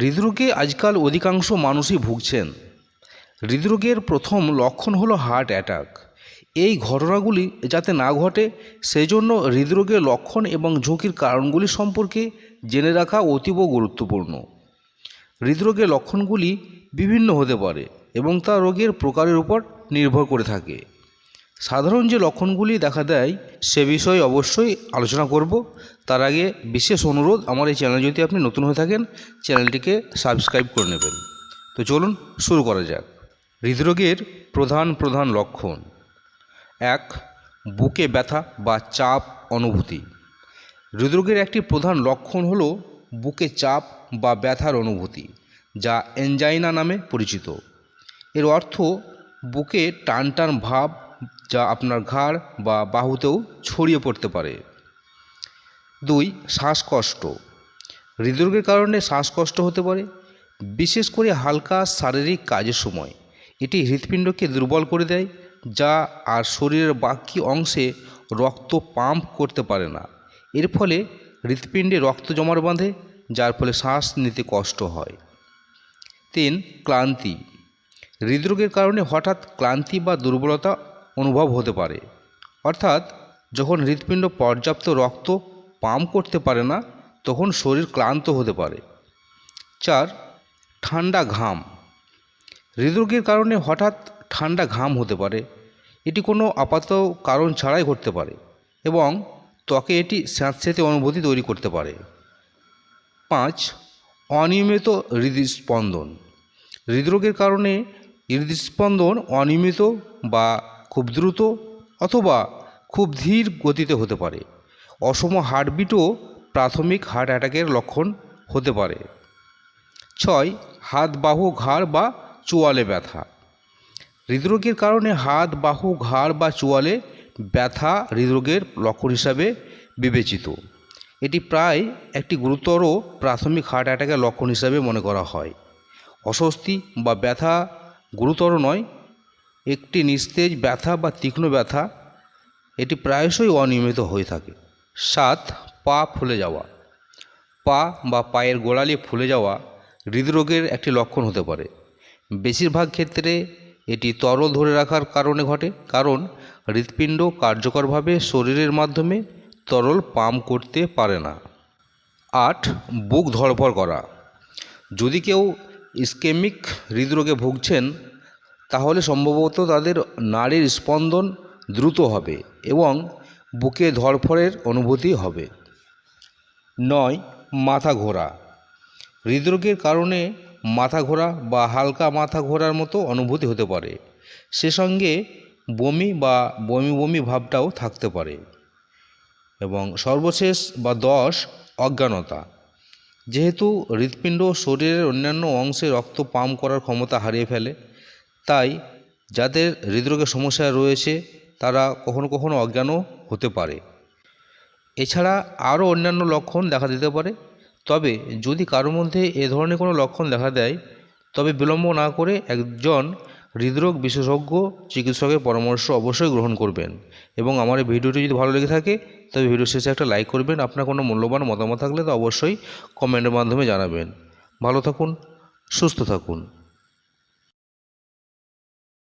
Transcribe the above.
হৃদরোগে আজকাল অধিকাংশ মানুষই ভুগছেন। হৃদরোগের প্রথম লক্ষণ হলো হার্ট অ্যাটাক। এই ঘটনাগুলি যাতে না ঘটে সেই জন্য হৃদরোগের লক্ষণ এবং ঝুঁকির কারণগুলি সম্পর্কে জেনে রাখা অতীব গুরুত্বপূর্ণ। হৃদরোগের লক্ষণগুলি বিভিন্ন হতে পারে এবং তা রোগের প্রকারের উপর নির্ভর করে থাকে। সাধারণ যে লক্ষণগুলি দেখা দেয়, সে বিষয়ে অবশ্যই আলোচনা করব। তার আগে বিশেষ অনুরোধ, আমার এই চ্যানেল যদি আপনি নতুন হয়ে থাকেন, চ্যানেলটিকে সাবস্ক্রাইব করে নেবেন। তো চলুন শুরু করা যাক। হৃদরোগের প্রধান প্রধান লক্ষণ। এক, বুকে ব্যথা বা চাপ অনুভূতি। হৃদরোগের একটি প্রধান লক্ষণ হল বুকে চাপ বা ব্যথার অনুভূতি, যা এনজাইনা নামে পরিচিত। এর অর্থ, বুকে টান টান ভাব যা আপনার ঘাড় বা বাহুতেও ছড়িয়ে পড়তে পারে। দুই, শ্বাসকষ্ট। হৃদরোগের কারণে শ্বাসকষ্ট হতে পারে, বিশেষ করে হালকা শারীরিক কাজের সময়। এটি হৃৎপিণ্ডকে দুর্বল করে দেয়, যা আর শরীরের বাকি অংশে রক্ত পাম্প করতে পারে না। এর ফলে হৃৎপিণ্ডে রক্ত জমাট বাঁধে, যার ফলে শ্বাস নিতে কষ্ট হয়। তিন, ক্লান্তি। হৃদরোগের কারণে হঠাৎ ক্লান্তি বা দুর্বলতা অনুভব হতে পারে। অর্থাৎ, যখন হৃৎপিণ্ড পর্যাপ্ত রক্ত পাম্প করতে পারে না, তখন শরীর ক্লান্ত হতে পারে। চার, ঠান্ডা ঘাম। হৃদরোগের কারণে হঠাৎ ঠান্ডা ঘাম হতে পারে। এটি কোনো আপাত কারণ ছাড়াই ঘটতে পারে এবং ত্বকে এটি স্যাঁতস্যাঁতে অনুভূতি তৈরি করতে পারে। পাঁচ, অনিয়মিত হৃদস্পন্দন। হৃদরোগের কারণে হৃদস্পন্দন অনিয়মিত বা খুব দ্রুত অথবা খুব ধীর গতিতে হতে পারে। অসম হার্টবিটও প্রাথমিক হার্ট অ্যাটাকের লক্ষণ হতে পারে। ছয়, হাত বাহু ঘাড় বা চোয়ালে ব্যথা। হৃদরোগের কারণে হাত বাহু ঘাড় বা চোয়ালে ব্যথা হৃদরোগের লক্ষণ হিসাবে বিবেচিত। এটি প্রায় একটি গুরুতর প্রাথমিক হার্ট অ্যাটাকের লক্ষণ হিসাবে মনে করা হয়। অস্বস্তি বা ব্যথা গুরুতর নয় একটি নিস্তেজ ব্যথা বা তীক্ষ্ণ ব্যথা, এটি প্রায়শই অনিয়মিত হয়ে থাকে। সাত, পা ফুলে যাওয়া। পা বা পায়ের গোড়ালি ফুলে যাওয়া হৃদরোগের একটি লক্ষণ হতে পারে। বেশিরভাগ ক্ষেত্রে এটি তরল ধরে রাখার কারণে ঘটে, কারণ হৃৎপিণ্ড কার্যকরভাবে শরীরের মাধ্যমে তরল পাম্প করতে পারে না। আট, বুক ধড়ফড় করা। যদি কেউ ইস্কেমিক হৃদরোগে ভুগছেন তাহলে সম্ভবত তাদের নাড়ির স্পন্দন দ্রুত হবে এবং বুকে ধড়ফড়ের অনুভূতি হবে। নয়, মাথা ঘোরা। হৃদরোগের কারণে মাথা ঘোরা বা হালকা মাথা ঘোরার মতো অনুভূতি হতে পারে। সে সঙ্গে বমি বা বমি বমি ভাবটাও থাকতে পারে। এবং সর্বশেষ বা দশ, অজ্ঞানতা। যেহেতু হৃৎপিণ্ড শরীরের অন্যান্য অংশে রক্ত পাম্প করার ক্ষমতা হারিয়ে ফেলে তাই যাদের হৃদরোগের সমস্যা রয়েছে, তারা কখনো কখনো অজ্ঞানও হতে পারে। এছাড়া আরও অন্যান্য লক্ষণ দেখা দিতে পারে। তবে যদি কারোর মধ্যে এ ধরনের কোনো লক্ষণ দেখা দেয়, তবে বিলম্ব না করে একজন হৃদরোগ বিশেষজ্ঞ চিকিৎসকের পরামর্শ অবশ্যই গ্রহণ করবেন। এবং আমার এই ভিডিওটি যদি ভালো লেগে থাকে, তবে ভিডিও শেষে একটা লাইক করবেন। আপনার কোনো মূল্যবান মতামত থাকলে তো অবশ্যই কমেন্টের মাধ্যমে জানাবেন। ভালো থাকুন, সুস্থ থাকুন।